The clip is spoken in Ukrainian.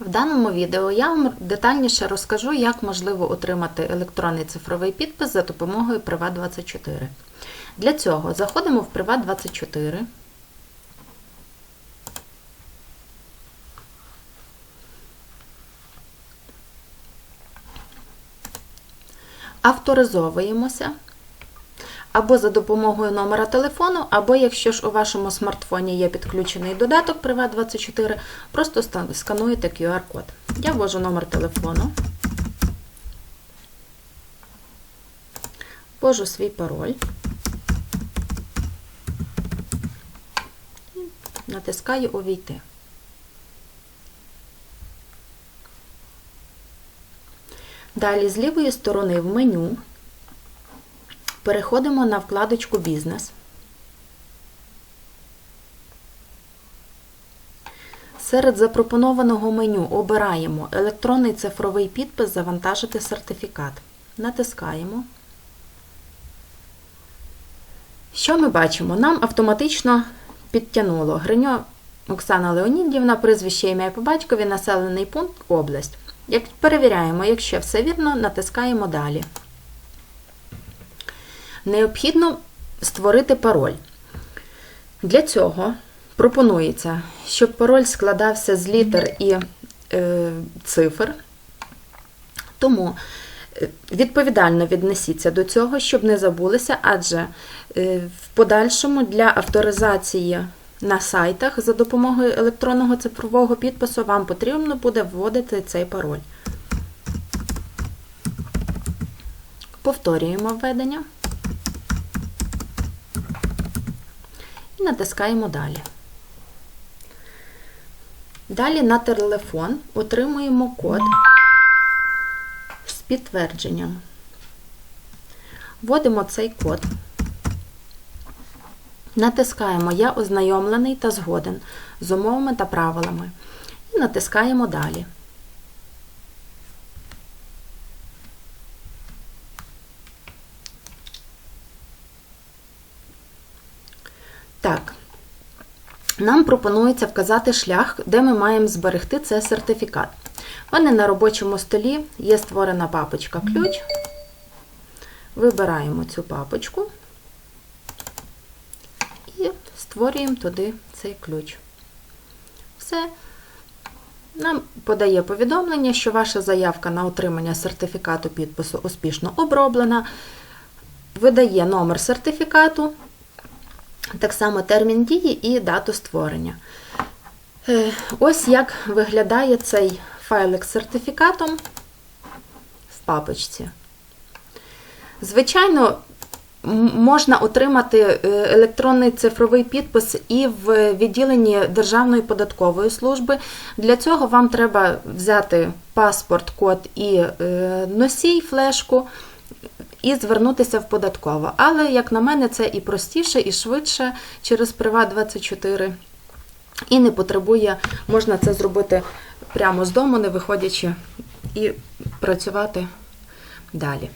В даному відео я вам детальніше розкажу, як можливо отримати електронний цифровий підпис за допомогою Privat24. Для цього заходимо в Privat24. Авторизовуємося або за допомогою номера телефону, або якщо ж у вашому смартфоні є підключений додаток Privat24, просто скануєте QR-код. Я ввожу номер телефону, ввожу свій пароль, і натискаю Увійти. Далі з лівої сторони в меню переходимо на вкладочку Бізнес. Серед запропонованого меню обираємо електронний цифровий підпис Завантажити сертифікат. Натискаємо. Що ми бачимо? Нам автоматично підтягнуло Гриньо Оксана Леонідівна, прізвище ім'я по батькові, населений пункт, область. Як перевіряємо, якщо все вірно, натискаємо далі. Необхідно створити пароль. Для цього пропонується, щоб пароль складався з літер і е, цифр. Тому е, відповідально віднесіться до цього, щоб не забулися, адже е, в подальшому для авторизації на сайтах за допомогою електронного цифрового підпису вам потрібно буде вводити цей пароль. Повторюємо введення і натискаємо далі. Далі на телефон отримуємо код з підтвердженням. Вводимо цей код. Натискаємо Я ознайомлений та згоден з умовами та правилами. І натискаємо Далі. Так. Нам пропонується вказати шлях, де ми маємо зберегти цей сертифікат. У мене на робочому столі є створена папочка ключ. Вибираємо цю папочку і створюємо туди цей ключ. Все. Нам подає повідомлення, що ваша заявка на отримання сертифікату підпису успішно оброблена. Видає номер сертифікату, так само термін дії і дату створення. Е, Ось як виглядає цей файлик з сертифікатом в папочці. Звичайно, можна отримати е, електронний цифровий підпис і в відділенні Державної податкової служби. Для цього вам треба взяти паспорт, код і е, носій, флешку і звернутися в податково. Але, як на мене, це і простіше, і швидше через Приват24. І не потребує, можна це зробити прямо з дому, не виходячи, і працювати далі.